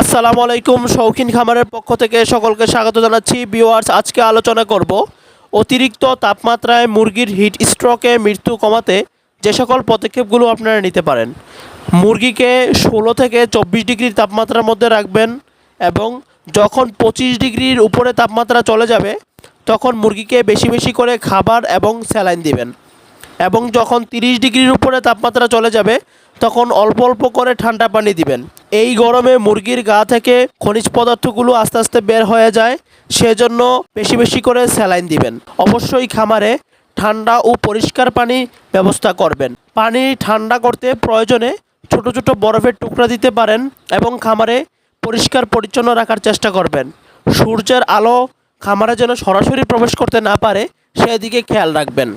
আসসালামু আলাইকুম, শৌখিন খামারের পক্ষ থেকে সকলকে স্বাগত জানাচ্ছি। ভিউয়ার্স, আজকে আলোচনা করব অতিরিক্ত তাপমাত্রায় মুরগির হিট স্ট্রোকে মৃত্যু কমাতে যে সকল পদক্ষেপগুলো আপনারা নিতে পারেন। মুরগিকে ষোলো থেকে চব্বিশ ডিগ্রির তাপমাত্রার মধ্যে রাখবেন এবং যখন পঁচিশ ডিগ্রির উপরে তাপমাত্রা চলে যাবে, তখন মুরগিকে বেশি বেশি করে খাবার এবং স্যালাইন দিবেন। এবং যখন তিরিশ ডিগ্রির উপরে তাপমাত্রা চলে যাবে তখন অল্প অল্প করে ঠান্ডা পানি দিবেন। এই গরমে মুরগির গা থেকে খনিজ পদার্থগুলো আস্তে আস্তে বের হয়ে যায়, সেজন্য বেশি বেশি করে স্যালাইন দিবেন। অবশ্যই খামারে ঠান্ডা ও পরিষ্কার পানি ব্যবস্থা করবেন। পানি ঠান্ডা করতে প্রয়োজনে ছোট ছোট বরফের টুকরা দিতে পারেন এবং খামারে পরিষ্কার পরিচ্ছন্ন রাখার চেষ্টা করবেন। সূর্যের আলো খামারে যেন সরাসরি প্রবেশ করতে না পারে, সেদিকে খেয়াল রাখবেন।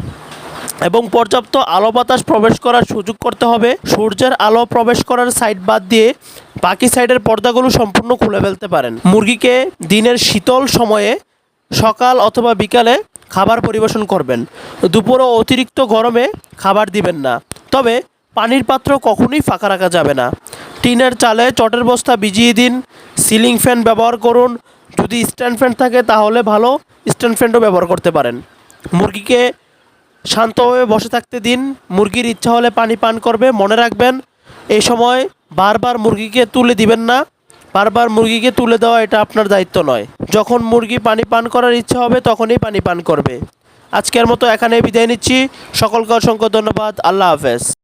এবং পর্যাপ্ত আলো বাতাস প্রবেশ করার সুযোগ করতে হবে। সূর্যের আলো প্রবেশ করার সাইড বাদ দিয়ে বাকি সাইডের পর্দাগুলো সম্পূর্ণ খুলে ফেলতে পারেন। মুরগিকে দিনের শীতল সময়ে সকাল অথবা বিকালে খাবার পরিবেশন করবেন। দুপুরও অতিরিক্ত গরমে খাবার দিবেন না। তবে পানির পাত্র কখনোই ফাঁকা রাখা যাবে না। টিনের চালে চটের বস্তা ভিজিয়ে দিন। সিলিং ফ্যান ব্যবহার করুন। যদি স্ট্যান্ড ফ্যান থাকে তাহলে ভালো স্ট্যান্ড ফ্যানও ব্যবহার করতে পারেন। মুরগিকে শান্তভাবে বসে থাকতে দিন। মুরগির ইচ্ছা হলে পানি পান করবে, মনে রাখবেন, এই সময় বারবার মুরগিকে তুলে দিবেন না। বারবার মুরগিকে তুলে দেওয়া এটা আপনার দায়িত্ব নয়। যখন মুরগি পানি পান করার ইচ্ছা হবে, তখনই পানি পান করবে। আজকের মতো এখানে বিদায় নিচ্ছি। সকলকে অসংখ্য ধন্যবাদ। আল্লাহ হাফেজ।